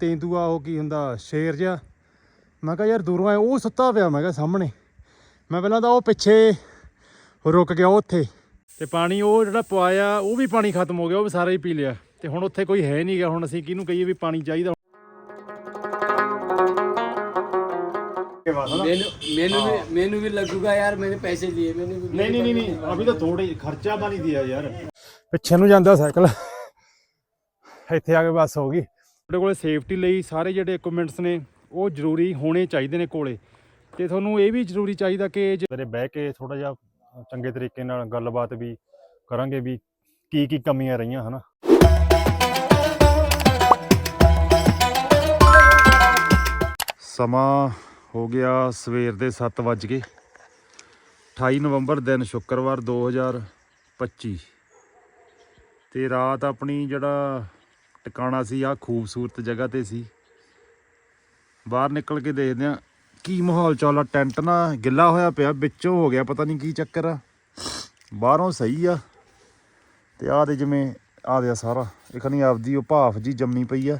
ਤੇਂਦੂਆ ਉਹ ਕੀ ਹੁੰਦਾ ਸ਼ੇਰ ਜਿਹਾ। ਮੈਂ ਕਿਹਾ ਯਾਰ ਦੂਰੋਂ ਆ ਉਹ ਸੁੱਤਾ ਪਿਆ। ਮੈਂ ਕਿਹਾ ਸਾਹਮਣੇ। ਮੈਂ ਪਹਿਲਾਂ ਤਾਂ ਉਹ ਪਿੱਛੇ ਰੁਕ ਗਿਆ ਉੱਥੇ। ਤੇ ਪਾਣੀ ਉਹ ਜਿਹੜਾ ਪਵਾਇਆ ਉਹ ਵੀ ਪਾਣੀ ਖਤਮ ਹੋ ਗਿਆ ਉਹ ਵੀ ਸਾਰਾ ਹੀ ਪੀ ਲਿਆ। ਤੇ ਹੁਣ ਉੱਥੇ ਕੋਈ ਹੈ ਨਹੀਂਗਾ ਹੁਣ ਅਸੀਂ ਕਿਹਨੂੰ ਕਹੀਏ ਵੀ ਪਾਣੀ ਚਾਹੀਦਾ? ਮੈਨੂੰ ਮੈਨੂੰ ਵੀ ਲੱਗੂਗਾ ਯਾਰ ਮੈਨੇ ਪੈਸੇ ਲਏ ਮੈਨੂੰ ਨਹੀਂ ਨਹੀਂ ਨਹੀਂ ਅਭੀ ਤਾਂ ਥੋੜੇ ਖਰਚਾ ਤਾਂ ਨਹੀਂ ਦਿਆ ਯਾਰ। ਪਿੱਛੇ ਨੂੰ ਜਾਂਦਾ ਸਾਈਕਲ। ਇੱਥੇ ਆ ਕੇ ਬਸ ਹੋ ਗਈ। ਆਪਣੇ ਕੋਲੇ ਸੇਫਟੀ ਲਈ ਸਾਰੇ ਜਿਹੜੇ ਇਕਵਿਪਮੈਂਟਸ ਨੇ, ਉਹ ਜ਼ਰੂਰੀ ਹੋਣੇ ਚਾਹੀਦੇ ਨੇ ਕੋਲੇ। ਤੇ ਤੁਹਾਨੂੰ ਇਹ ਵੀ ਜ਼ਰੂਰੀ ਚਾਹੀਦਾ ਕਿ ਜਿਹੜੇ ਬਹਿ ਕੇ ਥੋੜਾ ਜਿਹਾ ਚੰਗੇ ਤਰੀਕੇ ਨਾਲ ਗੱਲਬਾਤ ਵੀ ਕਰਾਂਗੇ ਵੀ ਕੀ ਕੀ ਕਮੀਆਂ ਰਹੀਆਂ, ਹਨਾ? ਸਮਾਂ ਹੋ ਗਿਆ ਸਵੇਰ ਦੇ 7 ਵੱਜ ਗਏ। 28 ਨਵੰਬਰ ਦਿਨ ਸ਼ੁੱਕਰਵਾਰ 2025 ਤੇ ਰਾਤ ਆਪਣੀ ਜਿਹੜਾ ਟਿਕਾਣਾ ਸੀ ਆ ਖੂਬਸੂਰਤ ਜਗ੍ਹਾ ਤੇ ਸੀ। ਬਾਹਰ ਨਿਕਲ ਕੇ ਦੇਖਦੇ ਆ ਕੀ ਮਾਹੌਲ ਚਾਲ ਆ, ਟੈਂਟ ਨਾ ਗਿੱਲਾ ਹੋਇਆ ਪਿਆ, ਵਿੱਚੋਂ ਹੋ ਗਿਆ ਪਤਾ ਨਹੀਂ ਕੀ ਚੱਕਰ ਆ। ਬਾਹਰੋਂ ਸਹੀ ਆ, ਤੇ ਆ ਦੇ ਜਿਵੇਂ ਆ ਦੇ ਸਾਰਾ ਇਹ ਖਨੀ ਆਪਦੀ ਉਹ ਭਾਫ ਜੀ ਜੰਮੀ ਪਈ ਆ।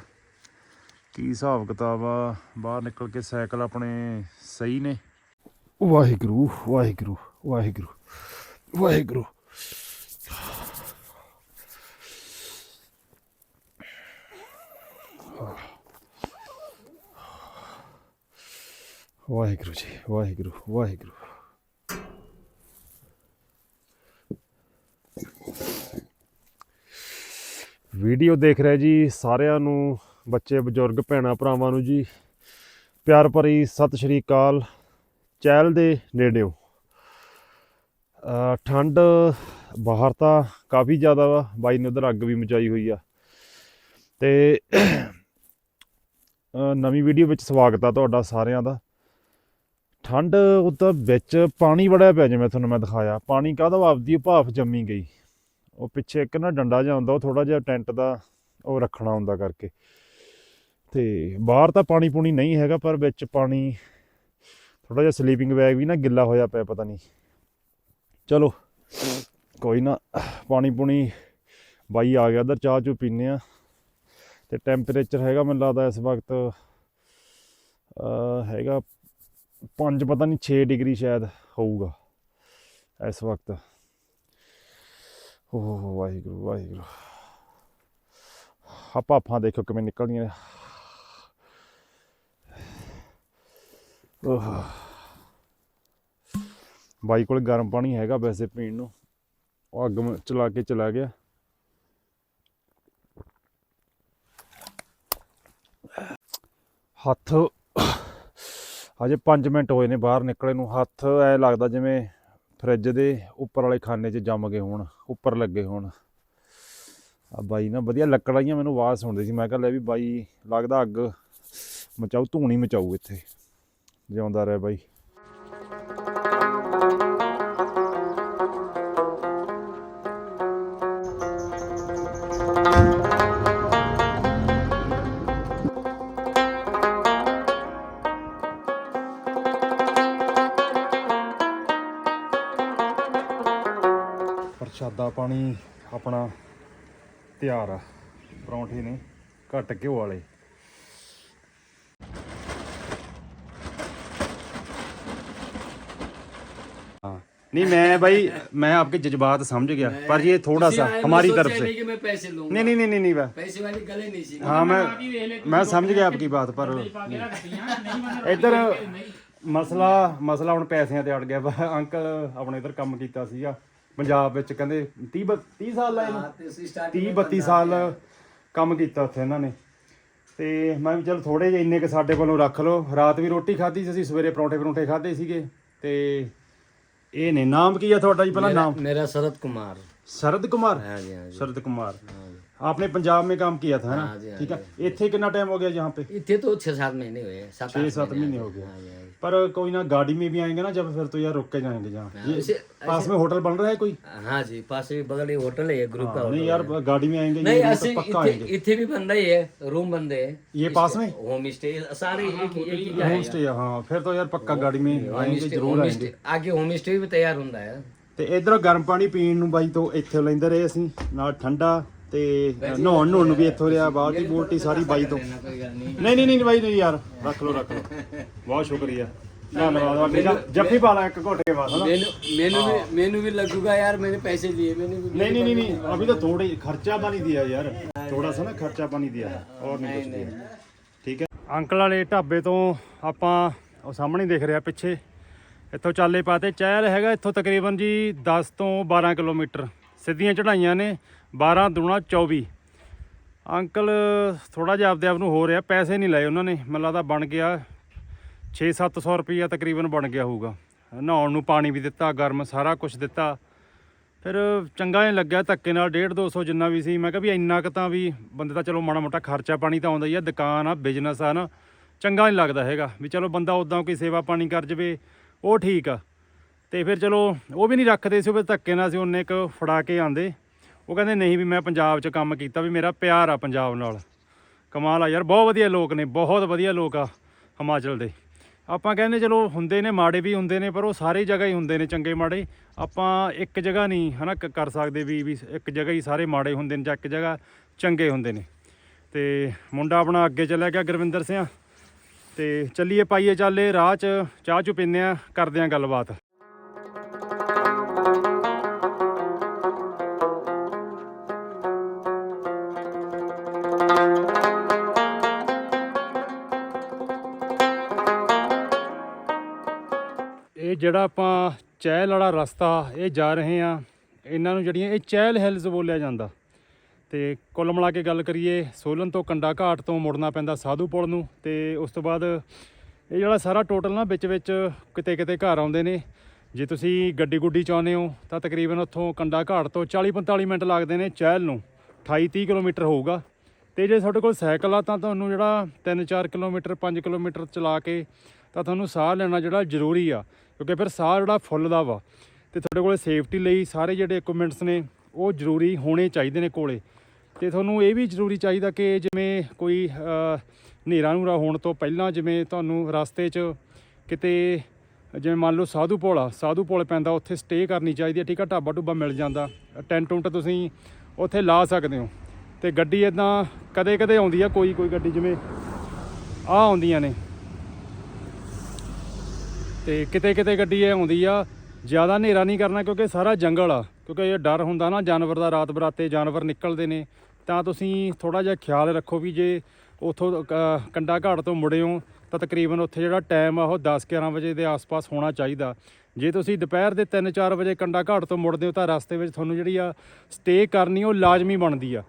ਕੀ ਹਿਸਾਬ ਕਿਤਾਬ ਆ, ਬਾਹਰ ਨਿਕਲ ਕੇ ਸਾਈਕਲ ਆਪਣੇ ਸਹੀ ਨੇ। ਵਾਹਿਗੁਰੂ ਵਾਹਿਗੁਰੂ ਵਾਹਿਗੁਰੂ ਵਾਹਿਗੁਰੂ। ਵਾਹਿਗੁਰੂ ਜੀ, ਵਾਹਿਗੁਰੂ ਵਾਹਿਗੁਰੂ। ਵੀਡੀਓ ਦੇਖ ਰਹੇ ਜੀ ਸਾਰਿਆਂ ਨੂੰ, ਬੱਚੇ, ਬਜ਼ੁਰਗ, ਭੈਣਾਂ, ਭਰਾਵਾਂ ਨੂੰ ਜੀ। ਪਿਆਰ ਭਰੀ ਸਤਿ ਸ਼੍ਰੀ ਅਕਾਲ। ਚਹਿਲ ਦੇ ਨੇੜਿਓ। ਠੰਡ ਬਾਹਰ ਤਾਂ ਕਾਫੀ ਜ਼ਿਆਦਾ ਵਾ, ਬਾਈ ਨੇ ਉਧਰ ਅੱਗ ਵੀ ਮਚਾਈ ਹੋਈ ਆ। ਤੇ ਨਵੀਂ ਵੀਡੀਓ ਵਿੱਚ ਸਵਾਗਤ ਆ ਤੁਹਾਡਾ ਸਾਰਿਆਂ ਦਾ। ਠੰਡ ਉਧਰ ਵਿੱਚ ਪਾਣੀ ਵੜਿਆ ਪਿਆ ਜਿਵੇਂ ਤੁਹਾਨੂੰ ਮੈਂ ਦਿਖਾਇਆ। ਪਾਣੀ ਕਾਹਦਾ ਆਪਦੀ ਭਾਫ ਜੰਮੀ ਗਈ। ਉਹ ਪਿੱਛੇ ਇੱਕ ਨਾ ਡੰਡਾ ਜਿਹਾ ਹੁੰਦਾ, ਉਹ ਥੋੜਾ ਜਿਹਾ ਟੈਂਟ ਦਾ ਉਹ ਰੱਖਣਾ ਹੁੰਦਾ ਕਰਕੇ। ਤੇ ਬਾਹਰ ਤਾਂ ਪਾਣੀ ਪੂਣੀ ਨਹੀਂ ਹੈਗਾ, ਪਰ ਵਿੱਚ ਪਾਣੀ ਥੋੜਾ ਜਿਹਾ ਸਲੀਪਿੰਗ ਬੈਗ ਵੀ ਨਾ ਗਿੱਲਾ ਹੋਇਆ ਪਿਆ ਪਤਾ ਨਹੀਂ। ਚਲੋ, ਕੋਈ ਨਾ, ਪਾਣੀ ਪੂਣੀ ਬਾਈ ਆ ਗਿਆ ਉਧਰ ਚਾਹ ਚੂ ਪੀਨੇ ਆ ਤੇ ਟੈਂਪਰੇਚਰ ਹੈਗਾ ਮੈਨੂੰ ਲੱਗਦਾ ਇਸ ਵਕਤ ਹੈਗਾ 5 ਪਤਾ ਨਹੀਂ 6 ਡਿਗਰੀ ਸ਼ਾਇਦ ਹੋਊਗਾ ਇਸ ਵਕਤ। ਓਹ ਵਾਹਿਗੁਰੂ ਵਾਹਿਗੁਰੂ। ਆ ਭਾਫਾਂ ਦੇਖੋ ਕਿਵੇਂ ਨਿਕਲਦੀਆਂ ਨੇ। ਓਹ। ਬਾਈ ਕੋਲ ਗਰਮ ਪਾਣੀ ਹੈਗਾ ਵੈਸੇ ਪੀਣ ਨੂੰ। ਉਹ ਅੱਗ ਚਲਾ ਕੇ ਚਲਾ ਗਿਆ। ਹੱਥ ਹਜੇ 5 ਮਿੰਟ ਹੋਏ ਨੇ ਬਾਹਰ ਨਿਕਲੇ ਨੂੰ। ਹੱਥ ਐ ਲੱਗਦਾ ਜਿਵੇਂ ਫਰਿੱਜ ਦੇ ਉੱਪਰ ਵਾਲੇ ਖਾਨੇ 'ਚ ਜੰਮ ਗਏ ਹੋਣ, ਉੱਪਰ ਲੱਗੇ ਹੋਣ। ਆ ਬਾਈ ਨਾ ਵਧੀਆ ਲੱਕੜਾਂ ਹੀ ਮੈਨੂੰ ਆਵਾਜ਼ ਸੁਣਦੀ ਸੀ। ਮੈਂ ਕਿਹਾ ਲੈ ਵੀ ਬਾਈ, ਲੱਗਦਾ ਅੱਗ ਮਚਾਊ, ਧੂਣੀ ਮਚਾਊ ਇੱਥੇ। ਜਿਉਂਦਾ ਰਹਿ ਬਾਈ। ਪ੍ਰਸ਼ਾਦਾ ਪਾਣੀ ਆਪਣਾ ਤਿਆਰ ਆ ਪਰੌਂਠੇ ਨੇ ਘੱਟ ਘਿਓ ਵਾਲੇ हाँ नहीं मैं भाई मैं आपके जज्बात समझ गया पर ये थोड़ा सा हमारी तरफ से कि मैं पैसे लूंगा नहीं नहीं नहीं नहीं नहीं भाई पैसे वाली गले नहीं सी हाँ मैं मैं समझ ਗਿਆ ਆਪਕੀ ਬਾਤ ਪਰ ਇੱਧਰ ਮਸਲਾ ਮਸਲਾ ਹੁਣ ਪੈਸਿਆਂ ਤੇ ਅੜ ਗਿਆ ਵਾ ਅੰਕਲ ਆਪਣੇ ਇੱਧਰ ਕੰਮ ਕੀਤਾ ਸੀਗਾ ਪੰਜਾਬ ਵਿੱਚ ਕਹਿੰਦੇ 30 30 ਸਾਲ ਲਾਏ ਨੇ तो उसी स्टार्ट 30 32 ਸਾਲ ਕੰਮ ਕੀਤਾ ਉੱਥੇ ਇਹਨਾਂ ਨੇ ਤੇ ਮੈਂ ਵੀ ਚਲ ਥੋੜੇ ਜਿਹੇ ਇੰਨੇ ਕ ਸਾਡੇ ਕੋਲੋਂ ਰੱਖ ਲਓ ਰਾਤ ਵੀ ਰੋਟੀ ਖਾਧੀ ਸੀ ਅਸੀਂ ਸਵੇਰੇ ਪਰੌਂਠੇ ਪਰੌਂਠੇ ਖਾਧੇ ਸੀਗੇ ਤੇ ਇਹ ਨੇ ਨਾਮ ਕੀ ਆ ਤੁਹਾਡਾ ਜੀ ਪਹਿਲਾਂ ਨਾਮ मेरा शरद कुमार शरद कुमार हाँ जी हाँ जी शरद कुमार आपने पंजाब में काम किया था हाँ ना जी, हाँ ठीक है इतने कितना टाइम हो गया यहाँ पे इतने तो छह सात महीने हुए सात छह आठ सात महीने हो गए हाँ जी, हाँ जी। पर कोई ना गाड़ी में भी आएंगे ना जब फिर तो यार रुक के जाएंगे जहाँ ये ऐसे- पास में होटल बन रहा है कोई हाँ जी पास में बगल ही होटल है ये ग्रुप का हाँ, नहीं होटल यार है। गाड़ी में आएंगे नहीं ये तो ऐसे पक्का इतने आएंगे इतने भी बंदा ही है रूम बंदे हैं ये पास में होम स्टे सारे एक एक ही होम जाएगा स्टे हाँ फिर तो यार पक्का गाड़ी में होम आएंगे स्टे जरूर होम आएंगे स्टे आगे होम स्टे भी तैयार ਹੁੰਦਾ है ਤੇ ਇਧਰ ਗਰਮ ਪਾਣੀ ਪੀਣ ਨੂੰ ਬਾਈ ਤੋਂ ਇੱਥੇ ਲੈਂਦੇ ਰਹੇ ਅਸੀਂ ਨਾਲ ਠੰਡਾ ਤੇ ਨਹਾਉਣ ਨਹਾਉਣ ਨੂੰ ਵੀ ਇੱਥੋਂ ਰਿਆ ਬਾਲਟੀ ਬੋਲਟੀ ਸਾਰੀ ਬਾਈ ਤੋਂ। ਨਹੀਂ। ਨਹੀਂ ਨਹੀਂ ਬਾਈ ਨਹੀਂ ਯਾਰ ਰੱਖ ਲਓ ਰੱਖ ਲਓ। ਬਹੁਤ ਸ਼ੁਕਰੀਆ। ਧੰਨਵਾਦ ਤੁਹਾਡਾ ਜੱਫੀ ਪਾ ਲਾ ਇੱਕ ਘੋਟੇ ਬਾਅਦ ਮੈਨੂੰ ਮੈਨੂੰ ਵੀ ਮੈਨੂੰ ਵੀ ਲੱਗੂਗਾ ਯਾਰ ਮੈਨੇ ਪੈਸੇ लिए ਮੈਨੂੰ ਵੀ ਨਹੀਂ ਨਹੀਂ ਨਹੀਂ ਅਭੀ ਤਾਂ ਥੋੜੇ ਖਰਚਾ ਪਾਣੀ ਦਿਆ ਯਾਰ। ਥੋੜਾ ਸਾ ਨਾ ਖਰਚਾ ਪਾਣੀ ਦਿਆ ਔਰ ਨਹੀਂ ਕੁਝ ਠੀਕ ਹੈ। ਅੰਕਲ ਵਾਲੇ ਢਾਬੇ ਤੋਂ ਆਪਾਂ ਉਹ ਸਾਹਮਣੇ ਦਿਖ ਰਿਹਾ ਪਿੱਛੇ। ਇੱਥੋਂ ਚਾਲੇ ਪਾਤੇ ਚਹਿਰ ਹੈਗਾ ਇੱਥੋਂ ਤਕਰੀਬਨ ਜੀ 10 ਤੋਂ 12 ਕਿਲੋਮੀਟਰ। ਸਿੱਧੀਆਂ ਚੜਾਈਆਂ ਨੇ। 12 ਦੂਣਾ 24 ਅੰਕਲ ਥੋੜਾ ਜਿਹਾ ਆਪਦੇ ਆਪ ਨੂੰ ਹੋ ਰਿਹਾ, ਪੈਸੇ ਨਹੀਂ ਲਏ ਉਹਨਾਂ ਨੇ। ਮੈਨੂੰ ਲੱਗਦਾ ਬਣ ਗਿਆ 6-700 ਰੁਪਈਆ ਤਕਰੀਬਨ ਬਣ ਗਿਆ ਹੋਊਗਾ। ਨਹਾਉਣ ਨੂੰ ਪਾਣੀ ਵੀ ਦਿੱਤਾ, ਗਰਮ ਸਾਰਾ ਕੁਝ ਦਿੱਤਾ। ਫਿਰ ਚੰਗਾ ਨਹੀਂ ਲੱਗਿਆ ਧੱਕੇ ਨਾਲ 1.5 200 ਜਿੰਨਾ ਵੀ ਸੀ। ਮੈਂ ਕਿਹਾ ਵੀ ਇੰਨਾ ਕੁ ਤਾਂ ਵੀ ਬੰਦੇ ਦਾ ਚਲੋ ਮਾੜਾ ਮੋਟਾ ਖਰਚਾ ਪਾਣੀ ਤਾਂ ਆਉਂਦਾ ਹੀ ਆ, ਦੁਕਾਨ ਆ ਬਿਜ਼ਨਸ ਆ ਨਾ, ਚੰਗਾ ਨਹੀਂ ਲੱਗਦਾ ਹੈਗਾ। ਵੀ ਚਲੋ ਬੰਦਾ ਉਦਾਂ ਕੋਈ ਸੇਵਾ ਪਾਣੀ ਕਰ ਜਵੇ, ਉਹ ਠੀਕ ਆ। ਤੇ ਫਿਰ ਚਲੋ, ਉਹ ਵੀ ਨਹੀਂ ਰੱਖਦੇ ਸੀ, ਉਹ ਵੀ ਧੱਕੇ ਨਾਲ ਸੀ, ਉਹਨੇ ਇੱਕ ਫੜਾ ਕੇ ਆਂਦੇ। ਉਹ ਕਹਿੰਦੇ, ਨਹੀਂ ਵੀ ਮੈਂ ਪੰਜਾਬ 'ਚ ਕੰਮ ਕੀਤਾ, ਵੀ ਮੇਰਾ ਪਿਆਰ ਆ ਪੰਜਾਬ ਨਾਲ। ਕਮਾਲ ਆ ਯਾਰ, ਬਹੁਤ ਵਧੀਆ ਲੋਕ ਨੇ, ਬਹੁਤ ਵਧੀਆ ਲੋਕ ਆ ਹਿਮਾਚਲ ਦੇ। ਆਪਾਂ ਕਹਿੰਦੇ, ਚਲੋ ਹੁੰਦੇ ਨੇ, ਮਾੜੇ ਵੀ ਹੁੰਦੇ ਨੇ, ਪਰ ਉਹ ਸਾਰੀ ਜਗ੍ਹਾ ਹੀ ਹੁੰਦੇ ਨੇ ਚੰਗੇ ਮਾੜੇ। ਆਪਾਂ ਇੱਕ ਜਗ੍ਹਾ ਨਹੀਂ ਹਨਾ, ਕ- ਕਰ ਸਕਦੇ ਵੀ ਵੀ ਇੱਕ ਜਗ੍ਹਾ ਹੀ ਸਾਰੇ ਮਾੜੇ ਹੁੰਦੇ ਨੇ ਜਾਂ ਇੱਕ ਜਗ੍ਹਾ ਚੰਗੇ ਹੁੰਦੇ ਨੇ। ਤੇ ਮੁੰਡਾ ਆਪਣਾ ਅੱਗੇ ਚੱਲਿਆ ਗਿਆ ਗੁਰਵਿੰਦਰ ਸਿੰਘ। ਤੇ ਚੱਲੀਏ ਪਾਈਏ ਚੱਲੇ, ਰਾਹ 'ਚ ਚਾਹ ਚੁ ਪੀਂਦੇ ਆ, ਕਰਦੇ ਆ ਗੱਲਬਾਤ। ਜਿਹੜਾ ਆਪਾਂ ਚਹਿਲ ਵਾਲਾ ਰਸਤਾ ਇਹ ਜਾ ਰਹੇ ਆ ਇਹਨਾਂ ਨੂੰ ਜਿਹੜੀਆਂ ਇਹ ਚਹਿਲ ਹਿਲਸ ਬੋਲਿਆ ਜਾਂਦਾ। ਤੇ ਕੁੱਲ ਮਿਲਾ ਕੇ ਗੱਲ ਕਰੀਏ, ਸੋਲਨ ਤੋਂ ਕੰਡਾ ਘਾਟ ਤੋਂ ਮੁੜਨਾ ਪੈਂਦਾ ਸਾਧੂ ਪੁਲ ਨੂੰ, ਤੇ ਉਸ ਤੋਂ ਬਾਅਦ ਇਹ ਜਿਹੜਾ ਸਾਰਾ ਟੋਟਲ ਨਾ ਵਿੱਚ ਵਿੱਚ ਕਿਤੇ ਕਿਤੇ ਘਰ ਆਉਂਦੇ ਨੇ। ਜੇ ਤੁਸੀਂ ਗੱਡੀ ਗੁੱਡੀ ਚਾਹੁੰਦੇ ਹੋ, ਤਾਂ ਤਕਰੀਬਨ ਉੱਥੋਂ ਕੰਡਾ ਘਾਟ ਤੋਂ 40 45 ਮਿੰਟ ਲੱਗਦੇ ਨੇ ਚਹਿਲ ਨੂੰ। 28 30 ਕਿਲੋਮੀਟਰ ਹੋਊਗਾ। ਤੇ ਜੇ ਤੁਹਾਡੇ ਕੋਲ ਸਾਈਕਲ ਆ, ਤਾਂ ਤੁਹਾਨੂੰ ਜਿਹੜਾ 3-4 ਕਿਲੋਮੀਟਰ 5 ਕਿਲੋਮੀਟਰ ਚਲਾ ਕੇ ਤਾਂ ਤੁਹਾਨੂੰ ਸਾਹ ਲੈਣਾ ਜਿਹੜਾ ਜ਼ਰੂਰੀ ਆ। ਕਿਉਂਕਿ ਫਿਰ ਸਾਹ ਜਿਹੜਾ ਫੁੱਲਦਾ ਵਾ ਤੇ ਤੁਹਾਡੇ ਕੋਲੇ ਸੇਫਟੀ ਲਈ ਸਾਰੇ ਜਿਹੜੇ ਇਕਵਿਪਮੈਂਟਸ ਨੇ, ਉਹ ਜ਼ਰੂਰੀ ਹੋਣੇ ਚਾਹੀਦੇ ਨੇ ਕੋਲੇ। ਤੇ ਤੁਹਾਨੂੰ ਇਹ ਵੀ ਜ਼ਰੂਰੀ ਚਾਹੀਦਾ ਕਿ ਜਿਵੇਂ ਕੋਈ ਹਨੇਰਾ ਨੂਰਾ ਹੋਣ ਤੋਂ ਪਹਿਲਾਂ ਜਿਵੇਂ ਤੁਹਾਨੂੰ ਰਸਤੇ 'ਚ ਕਿਤੇ, ਜਿਵੇਂ ਮੰਨ ਲਓ ਸਾਧੂ ਪੁਲ ਆ ਸਾਧੂ ਪੁਲ ਪੈਂਦਾ, ਉੱਥੇ ਸਟੇ ਕਰਨੀ ਚਾਹੀਦੀ ਹੈ, ਠੀਕ ਆ ਢਾਬਾ ਢੁੱਬਾ ਮਿਲ ਜਾਂਦਾ। ਟੈਂਟ ਟੁੰਟ ਤੁਸੀਂ ਉੱਥੇ ਲਾ ਸਕਦੇ ਹੋ। ਤੇ ਗੱਡੀ ਇਦਾਂ ਕਦੇ ਕਦੇ ਆਉਂਦੀ ਆ ਕੋਈ ਕੋਈ ਗੱਡੀ ਜਿਵੇਂ ਆ ਆਉਂਦੀਆਂ ਨੇ। ਤੇ ਕਿਤੇ ਕਿਤੇ ਗੱਡੀ ਇਹ ਆਉਂਦੀ ਆ, ਜ਼ਿਆਦਾ ਹਨੇਰਾ ਨਹੀਂ ਕਰਨਾ ਕਿਉਂਕਿ ਸਾਰਾ ਜੰਗਲ ਆ। ਕਿਉਂਕਿ ਇਹ ਡਰ ਹੁੰਦਾ ਨਾ, ਜਾਨਵਰ ਦਾ ਰਾਤ ਬਰਾਤੇ ਜਾਨਵਰ ਨਿਕਲਦੇ ਨੇ। ਤਾਂ ਤੁਸੀਂ ਥੋੜਾ ਜਿਹਾ ਖਿਆਲ ਰੱਖੋ ਵੀ ਜੇ ਉਥੋਂ ਕੰਡਾ ਘਾਟ ਤੋਂ ਮੁੜੇ ਤਾਂ ਤਕਰੀਬਨ ਉੱਥੇ ਜਿਹੜਾ ਟਾਈਮ ਆ, ਉਹ 10 11 ਵਜੇ ਦੇ ਆਸ-ਪਾਸ ਹੋਣਾ ਚਾਹੀਦਾ। ਜੇ ਤੁਸੀਂ ਦੁਪਹਿਰ ਦੇ 3-4 ਵਜੇ ਕੰਡਾ ਘਾਟ ਤੋਂ ਮੁੜਦੇ ਹੋ, ਤਾਂ ਰਸਤੇ ਵਿੱਚ ਤੁਹਾਨੂੰ ਜਿਹੜੀ ਆ ਸਟੇ ਕਰਨੀ, ਉਹ ਲਾਜ਼ਮੀ ਬਣਦੀ ਆ।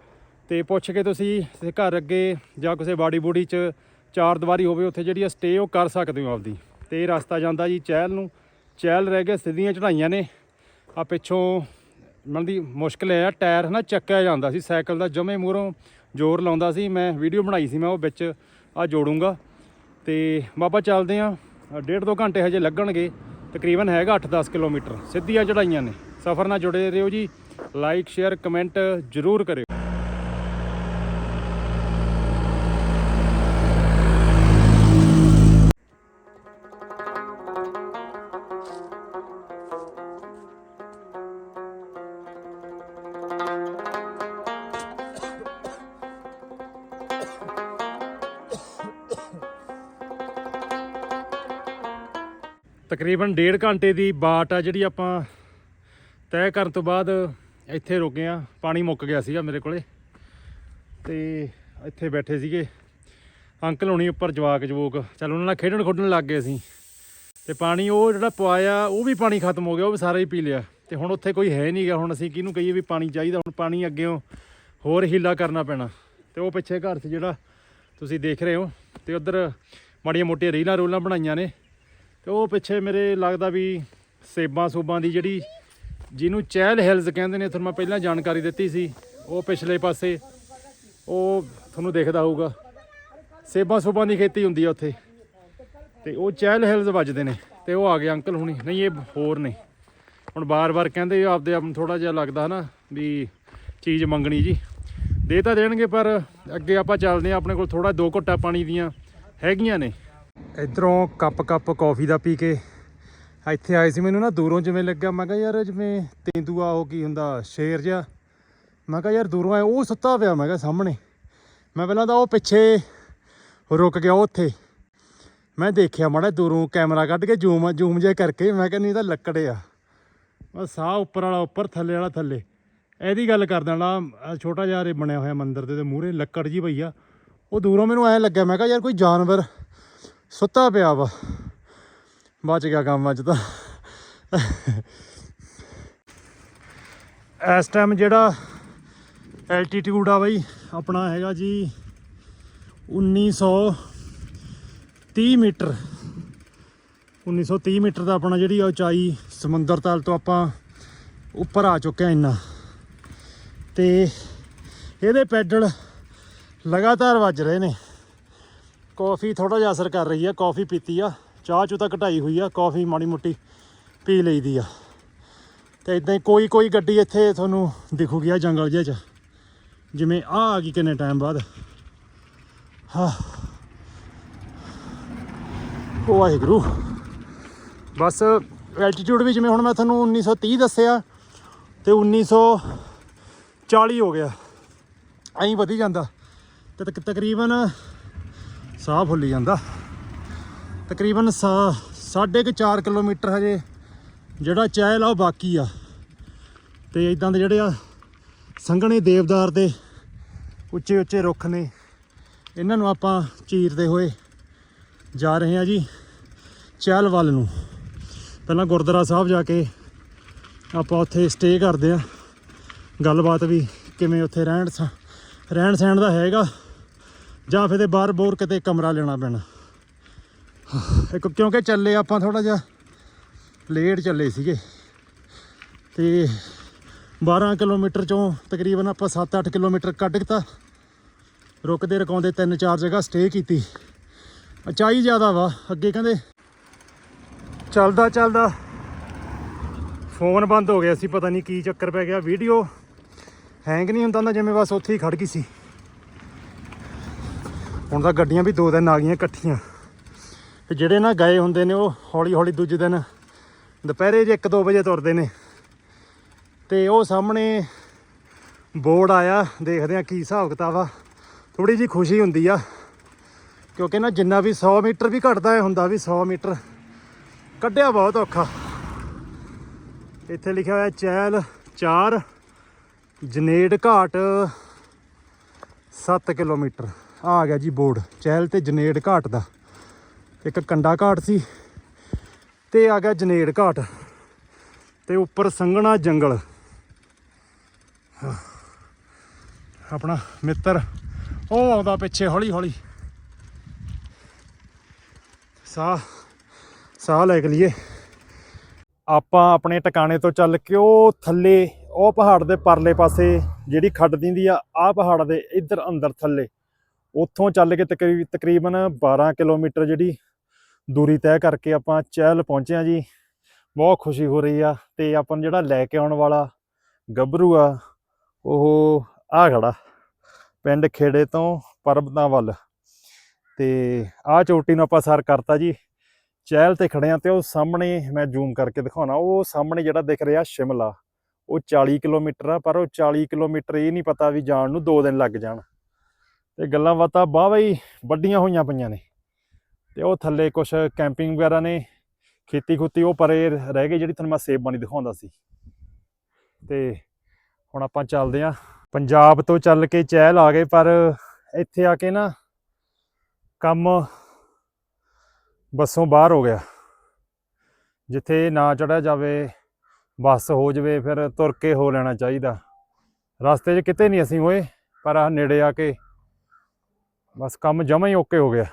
ਤੇ ਪੁੱਛ ਕੇ ਤੁਸੀਂ ਘਰ ਅੱਗੇ ਜਾਂ ਕਿਸੇ ਬਾੜੀ ਬੂੜੀ 'ਚ ਚਾਰ ਦੀਵਾਰੀ ਹੋਵੇ, ਉੱਥੇ ਜਿਹੜੀ ਆ ਸਟੇ ਉਹ ਕਰ ਸਕਦੇ ਹੋ ਆਪਦੀ। ਤੇ ਇਹ ਰਸਤਾ ਜਾਂਦਾ ਜੀ ਚਹਿਲ ਨੂੰ। ਚਹਿਲ ਰਹਿ ਗਿਆ ਸਿੱਧੀਆਂ ਚੜਾਈਆਂ ਨੇ। ਆ ਪਿੱਛੋਂ ਮਨ ਦੀ ਮੁਸ਼ਕਲ ਹੈ ਟਾਇਰ ਹਨਾ ਚੱਕਿਆ ਜਾਂਦਾ ਸੀ, ਸਾਈਕਲ ਦਾ ਜਮੇ ਮੂਹਰੋਂ ਜ਼ੋਰ ਲਾਉਂਦਾ ਸੀ। ਮੈਂ ਵੀਡੀਓ ਬਣਾਈ ਸੀ ਮੈਂ ਉਹ ਵਿੱਚ ਆ ਜੋੜੂੰਗਾ। ਤੇ ਬਾਬਾ ਚੱਲਦੇ ਆ, ਡੇਢ ਦੋ ਘੰਟੇ ਹਜੇ ਲੱਗਣਗੇ, ਤਕਰੀਬਨ ਹੈਗਾ 8-10 ਕਿਲੋਮੀਟਰ। ਸਿੱਧੀਆਂ ਚੜਾਈਆਂ ਨੇ। ਸਫ਼ਰ ਨਾਲ ਜੁੜੇ ਰਹੋ ਜੀ। ਲਾਈਕ, ਸ਼ੇਅਰ, ਕਮੈਂਟ ਜ਼ਰੂਰ ਕਰਿਓ। ਤਕਰੀਬਨ ਡੇਢ ਘੰਟੇ ਦੀ ਬਾਟ ਆ ਜਿਹੜੀ ਆਪਾਂ ਤੈਅ ਕਰਨ ਤੋਂ ਬਾਅਦ ਇੱਥੇ ਰੁਕੇ ਆ। ਪਾਣੀ ਮੁੱਕ ਗਿਆ ਸੀਗਾ ਮੇਰੇ ਕੋਲੇ। ਤੇ ਇੱਥੇ ਬੈਠੇ ਸੀਗੇ। ਅੰਕਲ ਹੋਣੀ ਉੱਪਰ ਜਵਾਕ, ਜਵੂਕ। ਚੱਲ ਉਹਨਾਂ ਨਾਲ ਖੇਡਣ ਖੁੱਡਣ ਲੱਗ ਗਏ ਸੀ ਤੇ ਪਾਣੀ ਉਹ ਜਿਹੜਾ ਪਵਾਇਆ, ਉਹ ਵੀ ਪਾਣੀ ਖਤਮ ਹੋ ਗਿਆ, ਉਹ ਵੀ ਸਾਰਾ ਹੀ ਪੀ ਲਿਆ। ਤੇ ਹੁਣ ਉੱਥੇ ਕੋਈ ਹੈ ਨਹੀਂਗਾ ਹੁਣ ਅਸੀਂ ਕਿਹਨੂੰ ਕਹੀਏ ਵੀ ਪਾਣੀ ਚਾਹੀਦਾ? ਹੁਣ ਪਾਣੀ ਅੱਗੇੋਂ ਹੋਰ ਹੀਲਾ ਕਰਨਾ ਪੈਣਾ। ਤੇ ਉਹ ਪਿੱਛੇ ਘਰ ਸੀ ਜਿਹੜਾ ਤੁਸੀਂ ਦੇਖ ਰਹੇ ਹੋ। ਤੇ ਉਧਰ ਮਾੜੀਆਂ ਮੋਟੀਆਂ ਰੀਲਾਂ ਰੋਲਾਂ ਬਣਾਈਆਂ ਨੇ। ਤੇ ਉਹ ਪਿੱਛੇ ਮੇਰੇ ਲੱਗਦਾ ਵੀ ਸੇਬਾਂ ਸੂਬਾਂ ਦੀ ਜਿਹੜੀ ਜਿਹਨੂੰ ਚਹਿਲ ਹਿਲਸ ਕਹਿੰਦੇ ਨੇ, ਤੁਹਾਨੂੰ ਮੈਂ ਪਹਿਲਾਂ ਜਾਣਕਾਰੀ ਦਿੱਤੀ ਸੀ, ਉਹ ਪਿਛਲੇ ਪਾਸੇ, ਉਹ ਤੁਹਾਨੂੰ ਦੇਖਦਾ ਹੋਊਗਾ। ਸੇਬਾਂ ਸੂਬਾਂ ਦੀ ਖੇਤੀ ਹੁੰਦੀ ਆ ਉੱਥੇ। ਤੇ ਉਹ ਚਹਿਲ ਹਿਲਸ ਵੱਜਦੇ ਨੇ, ਤੇ ਉਹ ਆ ਗਏ ਅੰਕਲ ਹੁਣੀ। ਨਹੀਂ, ਇਹ ਹੋਰ ਨੇ। ਹੁਣ ਬਾਰ-ਬਾਰ ਕਹਿੰਦੇ ਆਪਦੇ ਆਪ ਨੂੰ ਥੋੜਾ ਜਿਹਾ ਲੱਗਦਾ ਨਾ ਵੀ ਚੀਜ਼ ਮੰਗਣੀ ਜੀ। ਦੇ ਤਾਂ ਦੇਣਗੇ, ਪਰ ਅੱਗੇ ਆਪਾਂ ਚੱਲਦੇ ਆ ਆਪਣੇ ਕੋਲ ਥੋੜਾ ਦੋ ਘੁੱਟਾ ਪਾਣੀ ਦੀਆਂ ਹੈਗੀਆਂ ਨੇ। ਇਧਰੋਂ ਕੱਪ ਕੱਪ ਕਾਫੀ ਦਾ ਪੀ ਕੇ ਇੱਥੇ ਆਏ ਸੀ। ਮੈਨੂੰ ਨਾ ਦੂਰੋਂ ਜਿਵੇਂ ਲੱਗਿਆ, ਮੈਂ ਕਿਹਾ ਯਾਰ ਜਿਵੇਂ ਤੇਂਦੂਆ ਉਹ ਕੀ ਹੁੰਦਾ, ਸ਼ੇਰ ਜਿਹਾ। ਮੈਂ ਕਿਹਾ ਯਾਰ ਦੂਰੋਂ ਆਇਆ ਉਹ ਸੁੱਤਾ ਪਿਆ ਮੈਂ ਕਿਹਾ ਸਾਹਮਣੇ। ਮੈਂ ਪਹਿਲਾਂ ਤਾਂ ਉਹ ਪਿੱਛੇ ਰੁਕ ਗਿਆ ਉੱਥੇ। ਮੈਂ ਦੇਖਿਆ ਮਾੜਾ ਦੂਰੋਂ ਕੈਮਰਾ ਕੱਢ ਕੇ ਜ਼ੂਮ ਜ਼ੂਮ ਜਿਹਾ ਕਰਕੇ, ਮੈਂ ਕਿਹਾ ਨਹੀਂ ਤਾਂ ਲੱਕੜ ਆ। ਬਸ ਸਾਹ ਉੱਪਰ ਵਾਲਾ, ਉੱਪਰ ਥੱਲੇ ਵਾਲਾ, ਥੱਲੇ। ਇਹਦੀ ਗੱਲ ਕਰਦਾ ਨਾ ਛੋਟਾ ਜਿਹਾ ਇਹ ਬਣਿਆ ਹੋਇਆ ਮੰਦਿਰ ਦੇ ਤੇ ਮੂਹਰੇ ਲੱਕੜ ਜੀ ਪਈ ਆ। ਉਹ ਦੂਰੋਂ ਮੈਨੂੰ ਐ ਲੱਗਿਆ, ਮੈਂ ਕਿਹਾ ਯਾਰ ਕੋਈ ਜਾਨਵਰ ਸੁੱਤਾ ਪਿਆ ਵਾ। ਬਚ ਗਿਆ ਕੰਮ ਅੱਜ ਤਾਂ। ਇਸ ਟਾਈਮ ਜਿਹੜਾ ਐਲਟੀਟਿਊਡ ਆ ਬਾਈ, ਆਪਣਾ ਹੈਗਾ ਜੀ 1930 ਮੀਟਰ। 1930 ਮੀਟਰ ਦਾ ਆਪਣਾ ਜਿਹੜੀ ਉਚਾਈ ਸਮੁੰਦਰ ਤਲ ਤੋਂ ਆਪਾਂ ਉੱਪਰ ਆ ਚੁੱਕੇ ਆ ਇੰਨਾ। ਤੇ ਇਹਦੇ ਪੈਡਲ ਲਗਾਤਾਰ ਵੱਜ ਰਹੇ ਨੇ। ਕਾਫੀ ਥੋੜਾ ਜਿਹਾ ਅਸਰ ਕਰ ਰਹੀ ਆ, ਕਾਫੀ ਪੀਤੀ ਆ। ਚਾਹ ਚੂ ਤਾਂ ਘਟਾਈ ਹੋਈ ਆ, ਕਾਫੀ ਮਾੜੀ ਮੋਟੀ ਪੀ ਲਈਦੀ ਆ। ਤੇ ਇਦਾਂ ਹੀ ਕੋਈ ਕੋਈ ਗੱਡੀ ਇੱਥੇ ਤੁਹਾਨੂੰ ਦਿਖੂਗੀ ਆ ਜੰਗਲ ਜਿਹੇ ਚ। ਜਿਵੇਂ ਆ ਆ ਗਈ ਕਿੰਨੇ ਟਾਈਮ ਬਾਅਦ। ਹਾਂ ਉਹ ਵਾਹਿਗੁਰੂ। ਬਸ ਐਲਟੀਟਿਊਡ ਵੀ ਜਿਵੇਂ ਹੁਣ ਮੈਂ ਤੁਹਾਨੂੰ 1930 ਦੱਸਿਆ ਤੇ 1940 ਹੋ ਗਿਆ। ਐਂ ਵਧੀ ਜਾਂਦਾ। ਤੇ ਤਕ- ਤਕਰੀਬਨ ਸਾਹ ਫੁੱਲੀ ਜਾਂਦਾ। ਤਕਰੀਬਨ ਸਾ- ਸਾਢੇ ਕੁ 4 ਕਿਲੋਮੀਟਰ ਹਜੇ ਜਿਹੜਾ ਚਹਿਲ ਆ ਉਹ ਬਾਕੀ ਆ। ਤੇ ਇਦਾਂ ਦੇ ਜਿਹੜੇ ਆ ਸੰਘਣੇ ਦੇਵਦਾਰ ਦੇ ਉੱਚੇ ਉੱਚੇ ਰੁੱਖ ਨੇ, ਇਹਨਾਂ ਨੂੰ ਆਪਾਂ ਚੀਰਦੇ ਹੋਏ ਜਾ ਰਹੇ ਹਾਂ ਜੀ ਚਹਿਲ ਵੱਲ ਨੂੰ। ਪਹਿਲਾਂ ਗੁਰਦੁਆਰਾ ਸਾਹਿਬ ਜਾ ਕੇ ਆਪਾਂ ਉੱਥੇ ਸਟੇ ਕਰਦੇ ਆ ਗੱਲਬਾਤ ਵੀ ਕਿਵੇਂ ਉੱਥੇ ਰਹਿਣ ਸ ਰਹਿਣ ਸਹਿਣ ਦਾ ਹੈਗਾ। ਜਾਂ ਫਿਰ ਤੇ ਬਾਹਰ ਬੋਰ ਕਿਤੇ ਕਮਰਾ ਲੈਣਾ ਪੈਣਾ। ਇੱਕ ਕਿਉਂਕਿ ਚੱਲੇ ਆਪਾਂ ਥੋੜਾ ਜਿਹਾ ਲੇਟ ਚੱਲੇ ਸੀਗੇ। ਤੇ 12 ਕਿਲੋਮੀਟਰ ਚੋਂ ਤਕਰੀਬਨ ਆਪਾਂ 7-8 ਕਿਲੋਮੀਟਰ ਕੱਢ ਦਿੱਤਾ। ਰੁਕਦੇ ਰਕਾਉਂਦੇ ਤਿੰਨ ਚਾਰ ਜਗ੍ਹਾ ਸਟੇ ਕੀਤੀ। ਉਚਾਈ ਜ਼ਿਆਦਾ ਵਾ, ਅੱਗੇ ਕਹਿੰਦੇ ਚੱਲਦਾ ਚੱਲਦਾ ਫੋਨ ਬੰਦ ਹੋ ਗਿਆ ਸੀ, ਪਤਾ ਨਹੀਂ ਕੀ ਚੱਕਰ ਪੈ ਗਿਆ। ਵੀਡੀਓ ਹੈਂਗ ਨਹੀਂ ਹੁੰਦਾ ਹੁੰਦਾ ਜਿਵੇਂ ਬਸ ਉੱਥੇ ਹੀ ਖੜ ਗਈ ਸੀ। ਹੁਣ ਤਾਂ ਗੱਡੀਆਂ ਵੀ ਦੋ ਦਿਨ ਆ ਗਈਆਂ ਇਕੱਠੀਆਂ। ਤੇ ਜਿਹੜੇ ਨਾ ਗਏ ਹੁੰਦੇ ਨੇ ਉਹ ਹੌਲੀ ਹੌਲੀ ਦੂਜੇ ਦਿਨ ਦੁਪਹਿਰੇ ਜੇ 1-2 ਵਜੇ ਤੁਰਦੇ ਨੇ। ਤੇ ਉਹ ਸਾਹਮਣੇ ਬੋਰਡ ਆਇਆ, ਦੇਖਦੇ ਆ ਕੀ ਹਿਸਾਬ ਕਿਤਾਬ ਆ। ਥੋੜੀ ਜੀ ਖੁਸ਼ੀ ਹੁੰਦੀ ਆ, ਕਿਉਂਕਿ ਨਾ ਜਿੰਨਾ ਵੀ 100 ਮੀਟਰ ਵੀ ਘਟਦਾ ਹੈ ਹੁੰਦਾ ਵੀ 100 ਮੀਟਰ ਕੱਢਿਆ ਬਹੁਤ ਔਖਾ। ਇੱਥੇ ਲਿਖਿਆ ਹੋਇਆ ਚਹਿਲ 4 ਜਨੇਡ ਘਾਟ 7 ਕਿਲੋਮੀਟਰ। ਆ ਗਿਆ ਜੀ ਬੋਰਡ, ਚਹਿਲ ਤੇ ਜਨੇੜ ਘਾਟ ਦਾ। ਇੱਕ ਕੰਡਾ ਘਾਟ ਸੀ ਤੇ ਆ ਗਿਆ ਜਨੇੜ ਘਾਟ ਤੇ ਉੱਪਰ ਸੰਘਣਾ ਜੰਗਲ। ਆਪਣਾ ਮਿੱਤਰ, ਉਹ ਆਉਂਦਾ ਪਿੱਛੇ ਹੌਲੀ ਹੌਲੀ ਸਾਹ ਸਾਹ ਲੈ ਕੇ ਲਈਏ। ਆਪਾਂ ਆਪਣੇ ਟਿਕਾਣੇ ਤੋਂ ਚੱਲ ਕੇ ਉਹ ਥੱਲੇ, ਉਹ ਪਹਾੜ ਦੇ ਪਰਲੇ ਪਾਸੇ ਜਿਹੜੀ ਖੱਡ ਦਿੰਦੀ ਆ ਆ ਪਹਾੜ ਦੇ ਇੱਧਰ ਅੰਦਰ ਥੱਲੇ। ਉੱਥੋਂ ਚੱਲ ਕੇ ਤਕਰੀ- ਤਕਰੀਬਨ 12 ਕਿਲੋਮੀਟਰ ਜਿਹੜੀ ਦੂਰੀ ਤੈਅ ਕਰਕੇ ਆਪਾਂ ਚਹਿਲ ਪਹੁੰਚੇ ਆ ਜੀ। ਬਹੁਤ ਖੁਸ਼ੀ ਹੋ ਰਹੀ ਆ ਤੇ ਆਪਾਂ ਨੂੰ ਜਿਹੜਾ ਲੈ ਕੇ ਆਉਣ ਵਾਲਾ ਗੱਭਰੂ ਆ, ਉਹ ਆ ਖੜਾ ਪਿੰਡ ਖੇੜੇ ਤੋਂ ਪਰਬਤਾਂ ਵੱਲ। ਤੇ ਆ ਚੋਟੀ ਨੂੰ ਆਪਾਂ ਸਰ ਕਰਤਾ ਜੀ। ਚਹਿਲ ਤੇ ਖੜੇ ਆ ਤੇ ਉਹ ਸਾਹਮਣੇ ਮੈਂ ਜ਼ੂਮ ਕਰਕੇ ਦਿਖਾਉਣਾ, ਉਹ ਸਾਹਮਣੇ ਜਿਹੜਾ ਦਿਖ ਰਿਹਾ ਸ਼ਿਮਲਾ, ਉਹ 40 ਕਿਲੋਮੀਟਰ ਆ, ਪਰ ਉਹ 40 ਕਿਲੋਮੀਟਰ ਇਹ ਨਹੀਂ ਪਤਾ ਵੀ ਜਾਣ ਨੂੰ 2 ਦਿਨ ਲੱਗ ਜਾਣ। ਤੇ ਗੱਲਾਂ ਬਾਤਾਂ ਬਾਹਵਾ ਹੀ ਵੱਡੀਆਂ ਹੋਈਆਂ ਪਈਆਂ ਨੇ। ਤੇ ਉਹ ਥੱਲੇ ਕੁਝ ਕੈਂਪਿੰਗ ਵਗੈਰਾ ਨੇ, ਖੇਤੀ ਖੁੱਤੀ ਉਹ ਪਰੇ ਰਹਿ ਗਏ ਜਿਹੜੀ ਤੁਹਾਨੂੰ ਮੈਂ ਸੇਬ ਬਾਣੀ ਦਿਖਾਉਂਦਾ ਸੀ। ਤੇ ਹੁਣ ਆਪਾਂ ਚੱਲਦੇ ਆਂ। ਪੰਜਾਬ ਤੋਂ ਚੱਲ ਕੇ ਚਹਿਲ ਆ ਗਏ, ਪਰ ਇੱਥੇ ਆ ਕੇ ਨਾ ਕੰਮ ਬੱਸੋਂ ਬਾਹਰ ਹੋ ਗਿਆ। ਜਿੱਥੇ ਨਾ ਚੜਿਆ ਜਾਵੇ, ਬੱਸ ਹੋ ਜਾਵੇ, ਫਿਰ ਤੁਰ ਕੇ ਹੋ ਲੈਣਾ ਚਾਹੀਦਾ। ਰਸਤੇ 'ਚ ਕਿਤੇ ਨਹੀਂ ਅਸੀਂ ਹੋਏ, ਪਰ ਆ ਨੇੜੇ ਆ ਕੇ ਬਸ ਕੰਮ ਜਮਾ ਹੀ ਓਕੇ ਹੋ ਗਿਆ।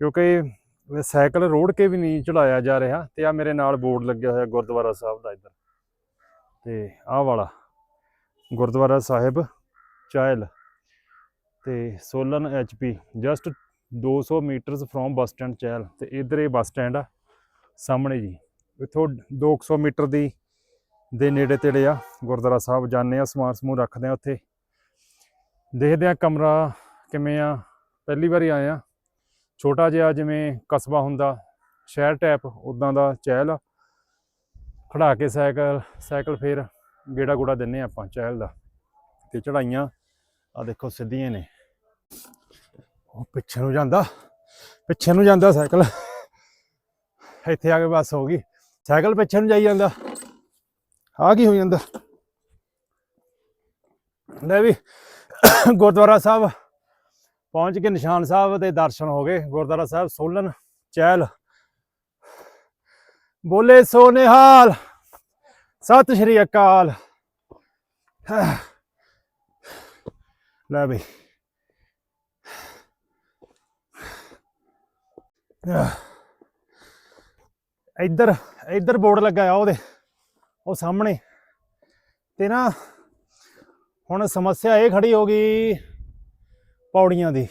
ਕਿਉਂਕਿ ਸਾਈਕਲ ਰੋੜ ਕੇ ਵੀ ਨਹੀਂ ਚੜਾਇਆ ਜਾ ਰਿਹਾ ਤੇ ਆ ਮੇਰੇ ਨਾਲ ਬੋਰਡ ਲੱਗਿਆ ਹੋਇਆ ਗੁਰਦੁਆਰਾ ਸਾਹਿਬ ਦਾ ਇੱਧਰ। ਤੇ ਆਹ ਵਾਲਾ, ਗੁਰਦੁਆਰਾ ਸਾਹਿਬ, ਚਾਇਲ ਤੇ Solan HP just 200 metres from bus stand Chail ਤੇ ਇੱਧਰ ਇਹ ਬੱਸ ਸਟੈਂਡ ਆ, ਸਾਹਮਣੇ ਜੀ। ਇੱਥੋਂ 200 ਮੀਟਰ ਦੀ, ਦੇ ਨੇੜੇ ਤੇੜੇ ਆ, ਗੁਰਦੁਆਰਾ ਸਾਹਿਬ। ਜਾਂਦੇ ਆ ਸਮਾਨ ਸਮੂਹ ਰੱਖਦੇ ਆ ਉੱਥੇ। ਦੇਖਦੇ ਆ ਕਮਰਾ ਕਿਵੇਂ ਆ? ਪਹਿਲੀ ਵਾਰੀ ਆਏ ਆ। ਛੋਟਾ ਜਿਹਾ ਜਿਵੇਂ ਕਸਬਾ ਹੁੰਦਾ, ਸ਼ਹਿਰ ਟੈਪ ਉਦਾਂ ਦਾ ਚਹਿਲ ਆ। ਖੜਾ ਕੇ ਸਾਈਕਲ ਸਾਈਕਲ ਫੇਰ ਗੇੜਾ ਗੂੜਾ ਦਿੰਨੇ ਆ ਆਪਾਂ ਚਹਿਲ ਦਾ। ਤੇ ਚੜਾਈਆਂ ਆ ਦੇਖੋ ਸਿੱਧੀਆਂ ਨੇ। ਉਹ ਪਿੱਛੇ ਨੂੰ ਜਾਂਦਾ, ਪਿੱਛੇ ਨੂੰ ਜਾਂਦਾ ਸਾਈਕਲ। ਇੱਥੇ ਆ ਕੇ ਬਸ ਹੋ ਗਈ। ਸਾਈਕਲ ਪਿੱਛੇ ਨੂੰ ਜਾਈ ਜਾਂਦਾ। ਆ ਕੀ ਹੋ ਜਾਂਦਾ? ਲੈ ਵੀ, ਗੁਰਦੁਆਰਾ ਸਾਹਿਬ। ਪਹੁੰਚ ਕੇ ਨਿਸ਼ਾਨ ਸਾਹਿਬ ਦੇ ਦਰਸ਼ਨ ਹੋ ਗਏ, ਗੁਰਦੁਆਰਾ ਸਾਹਿਬ ਸੋਲਨ ਚਹਿਲ ਬੋਲੇ ਸੋ ਨਿਹਾਲ ਸਤਿ ਸ਼੍ਰੀ ਅਕਾਲ। ਲੈ ਬਈ। ਇੱਧਰ ਇੱਧਰ ਬੋਰਡ ਲੱਗਾ ਆ ਉਹਦੇ, ਉਹ ਸਾਹਮਣੇ। ਤੇ ਨਾ, ਹੁਣ ਸਮੱਸਿਆ ਇਹ ਖੜੀ ਹੋ ਗਈ। ਪੌੜੀਆਂ ਦੀ।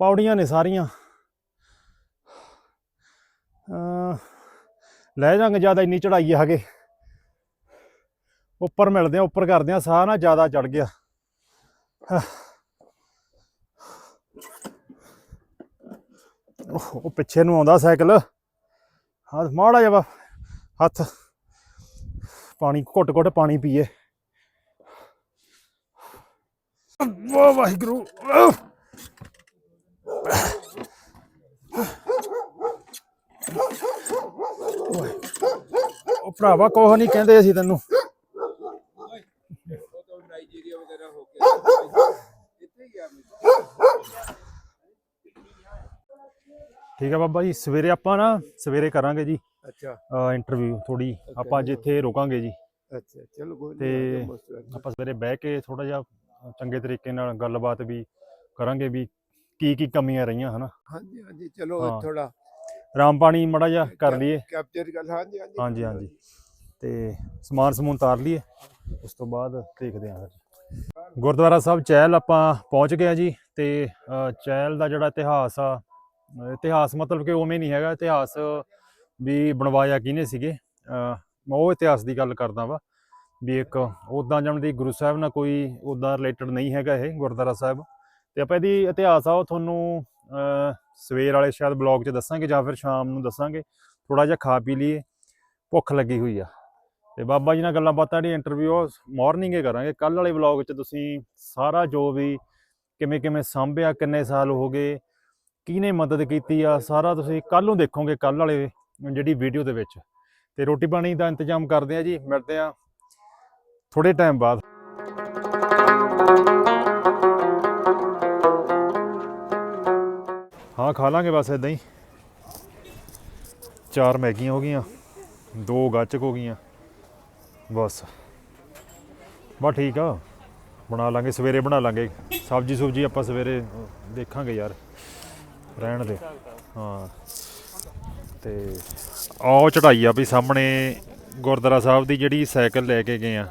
ਪੌੜੀਆਂ ਨੇ ਸਾਰੀਆਂ। ਲੈ ਜਾਂਗੇ ਜ਼ਿਆਦਾ ਇੰਨੀ ਚੜਾਈ ਆ ਉੱਪਰ ਮਿਲਦੇ ਆ ਉੱਪਰ ਕਰਦੇ ਆ ਸਾਹ ਨਾ ਜ਼ਿਆਦਾ ਚੜ ਗਿਆ। ਉਹ ਉਹ ਪਿੱਛੇ ਨੂੰ ਆਉਂਦਾ ਸਾਈਕਲ। ਹਾਂ ਮਾੜਾ ਜਿਹਾ ਵਾ, ਹੱਥ। ਪਾਣੀ ਘੁੱਟ ਘੁੱਟ ਪਾਣੀ ਪੀਏ। ਵਾਹ ਵਾਹਿਗੁਰੂ! ਉਹ ਭਰਾਵਾ ਕੋਹ ਨਹੀਂ ਕਹਿੰਦੇ ਅਸੀਂ ਤੈਨੂੰ। ਠੀਕ ਹੈ ਬਾਬਾ ਜੀ ਸਵੇਰੇ ਆਪਾਂ ਨਾ ਸਵੇਰੇ ਕਰਾਂਗੇ ਜੀ ਅੱਛਾ। ਇੰਟਰਵਿਊ ਥੋੜੀ ਆਪਾਂ ਅੱਜ ਇੱਥੇ ਰੁਕਾਂਗੇ ਜੀ। ਅੱਛਾ ਚਲੋ ਕੋਈ ਤੇ. ਆਪਾਂ ਸਵੇਰੇ ਬਹਿ ਕੇ ਥੋੜਾ ਜਿਹਾ ਚੰਗੇ ਤਰੀਕੇ ਨਾਲ ਗੱਲਬਾਤ ਵੀ ਕਰਾਂਗੇ ਵੀ ਕੀ ਕੀ ਕਮੀਆਂ ਰਹੀਆਂ ਹਨਾ? ਹਾਂਜੀ ਹਾਂਜੀ ਚਲੋ ਹਾਂ। ਥੋੜਾ ਰਾਮ ਪਾਣੀ ਮੜਾ ਜਿਹਾ ਕਰ ਲਈਏ। ਕੈਪਚਰ ਕਰ ਹਾਂਜੀ ਹਾਂਜੀ ਹਾਂਜੀ ਹਾਂਜੀ। ਤੇ ਸਮਾਨ ਸਮੂਨ ਤਾਰ ਲਈਏ ਉਸ ਤੋਂ ਬਾਅਦ ਦੇਖਦੇ ਹਾਂ ਫਿਰ। ਗੁਰਦੁਆਰਾ ਸਾਹਿਬ ਚਹਿਲ ਆਪਾਂ ਪਹੁੰਚ ਗਏ ਆ ਜੀ ਤੇ ਅ, ਚਹਿਲ ਦਾ ਜਿਹੜਾ ਇਤਿਹਾਸ ਆ ਅ, ਇਤਿਹਾਸ ਮਤਲਬ ਕਿ ਉਵੇਂ ਨਹੀਂ ਹੈਗਾ। ਇਤਿਹਾਸ ਵੀ ਬਣਵਾਇਆ ਕਿਹਨੇ ਸੀਗੇ? ਅ, ਮੈਂ ਉਹ ਇਤਿਹਾਸ ਦੀ ਗੱਲ ਕਰਦਾ ਵਾ। ਵੀ ਇੱਕ ਉਦਾਂ ਜਾਣ ਦੀ ਗੁਰੂ ਸਾਹਿਬ ਨਾਲ ਕੋਈ ਉਦਾਂ ਰਿਲੇਟਡ ਨਹੀਂ ਹੈਗਾ ਇਹ ਗੁਰਦੁਆਰਾ ਸਾਹਿਬ। ਤੇ ਆਪਾਂ ਇਹਦੀ ਇਤਿਹਾਸ ਆ, ਉਹ ਤੁਹਾਨੂੰ ਸਵੇਰ ਵਾਲੇ ਸ਼ਾਇਦ ਬਲੌਗ 'ਚ ਦੱਸਾਂਗੇ ਜਾਂ ਫਿਰ ਸ਼ਾਮ ਨੂੰ ਦੱਸਾਂਗੇ। ਥੋੜਾ ਜਿਹਾ ਖਾ ਪੀ ਲਈਏ, ਭੁੱਖ ਲੱਗੀ ਹੋਈ ਆ। ਤੇ ਬਾਬਾ ਜੀ ਨਾਲ ਗੱਲਾਂ ਬਾਤਾਂ ਦੀ ਇੰਟਰਵਿਊ ਮਾਰਨਿੰਗ ਹੀ ਕਰਾਂਗੇ। ਕੱਲ ਵਾਲੇ ਵਲੌਗ 'ਚ ਤੁਸੀਂ ਸਾਰਾ ਜੋ ਵੀ ਕਿਵੇਂ ਕਿਵੇਂ ਸਾਂਭਿਆ, ਕਿੰਨੇ ਸਾਲ ਹੋ ਗਏ, ਕਿਹਨੇ ਮਦਦ ਕੀਤੀ ਆ, ਸਾਰਾ ਤੁਸੀਂ ਕੱਲ ਨੂੰ ਦੇਖੋਗੇ ਕੱਲ ਵਾਲੇ ਜਿਹੜੀ ਵੀਡੀਓ ਦੇ ਵਿੱਚ। ਤੇ ਰੋਟੀ ਪਾਣੀ ਦਾ ਇੰਤਜ਼ਾਮ ਕਰਦੇ ਆ ਜੀ, ਮਿਲਦੇ ਆ ਥੋੜੇ ਟਾਈਮ ਬਾਅਦ। ਹਾਂ, ਖਾ ਲਾਂਗੇ ਬਸ ਇਦਾਂ ਹੀ। ਚਾਰ ਮੈਗੀਆਂ ਹੋ ਗਈਆਂ, ਦੋ ਗਾਚਕ ਹੋ ਗਈਆਂ, ਬਸ। ਬਸ ਠੀਕ ਆ, ਬਣਾ ਲਾਂਗੇ, ਸਵੇਰੇ ਬਣਾ ਲਾਂਗੇ। ਸਬਜੀ ਸੁਬਜੀ ਆਪਾਂ ਸਵੇਰੇ ਦੇਖਾਂਗੇ ਯਾਰ, ਰਹਿਣ ਦੇ। ਹਾਂ, ਤੇ ਆਹ ਚੜਾਈ ਆ ਵੀ ਸਾਹਮਣੇ ਗੁਰਦੁਆਰਾ ਸਾਹਿਬ ਦੀ ਜਿਹੜੀ ਸਾਈਕਲ ਲੈ ਕੇ ਗਏ ਆ।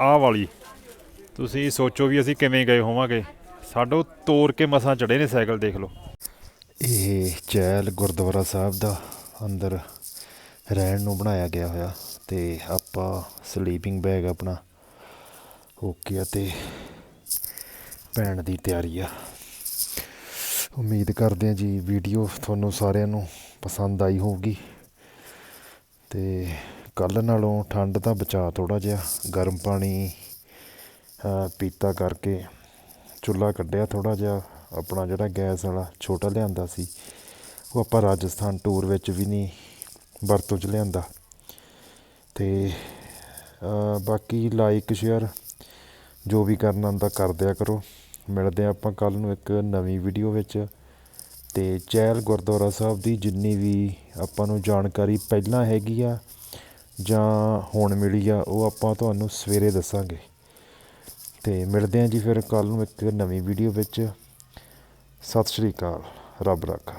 ਆਹ ਵਾਲੀ। ਤੁਸੀਂ ਸੋਚੋ ਵੀ ਅਸੀਂ ਕਿਵੇਂ ਗਏ ਹੋਵਾਂਗੇ। ਸਾਡੋ ਤੋੜ ਕੇ ਮਸਾਂ ਚੜੇ ਨੇ ਸਾਈਕਲ, ਦੇਖ ਲਓ। ਇਹ ਚੈਲ ਗੁਰਦੁਆਰਾ ਸਾਹਿਬ ਦਾ ਅੰਦਰ ਰਹਿਣ ਨੂੰ ਬਣਾਇਆ ਗਿਆ ਹੋਇਆ ਤੇ ਆਪਾਂ ਸਲੀਪਿੰਗ ਬੈਗ ਆਪਣਾ ਓਕੇ ਆ ਤੇ ਪੈਣ ਦੀ ਤਿਆਰੀ ਆ। ਉਮੀਦ ਕਰਦੇ ਆ ਜੀ ਵੀਡੀਓ ਤੁਹਾਨੂੰ ਸਾਰਿਆਂ ਨੂੰ ਪਸੰਦ ਆਈ ਹੋਊਗੀ ਤੇ ਕੱਲ ਨਾਲੋਂ ਠੰਡ ਦਾ ਬਚਾਅ ਥੋੜਾ ਜਿਹਾ। ਗਰਮ ਪਾਣੀ ਪੀਤਾ ਕਰਕੇ ਚੁੱਲ੍ਹਾ ਕੱਢਿਆ ਥੋੜਾ ਜਿਹਾ। ਆਪਣਾ ਜਿਹੜਾ ਗੈਸ ਵਾਲਾ ਛੋਟਾ ਲਿਆਂਦਾ ਸੀ, ਉਹ ਆਪਾਂ ਰਾਜਸਥਾਨ ਟੂਰ ਵਿੱਚ ਵੀ ਨਹੀਂ ਵਰਤੋਂ 'ਚ ਲਿਆਂਦਾ। ਤੇ ਬਾਕੀ ਲਾਈਕ ਸ਼ੇਅਰ ਜੋ ਵੀ ਕਰਨਾ ਹੁੰਦਾ ਕਰ ਦਿਆ ਕਰੋ। ਮਿਲਦੇ ਹਾਂ ਆਪਾਂ ਕੱਲ ਨੂੰ ਇੱਕ ਨਵੀਂ ਵੀਡੀਓ ਵਿੱਚ। ਤੇ ਚਹਿਲ ਗੁਰਦੁਆਰਾ ਸਾਹਿਬ ਦੀ ਜਿੰਨੀ ਵੀ ਆਪਾਂ ਨੂੰ ਜਾਣਕਾਰੀ ਪਹਿਲਾਂ ਹੈਗੀ ਆ ਜਾਂ ਹੁਣ ਮਿਲੀ ਆ, ਉਹ ਆਪਾਂ ਤੁਹਾਨੂੰ ਸਵੇਰੇ ਦੱਸਾਂਗੇ। ਤੇ ਮਿਲਦੇ ਹਾਂ ਜੀ ਫਿਰ ਕੱਲ ਨੂੰ ਇੱਕ ਨਵੀਂ ਵੀਡੀਓ ਵਿੱਚ। ਸਤਿ ਸ਼੍ਰੀ ਅਕਾਲ, ਰੱਬ ਰਾਖਾ।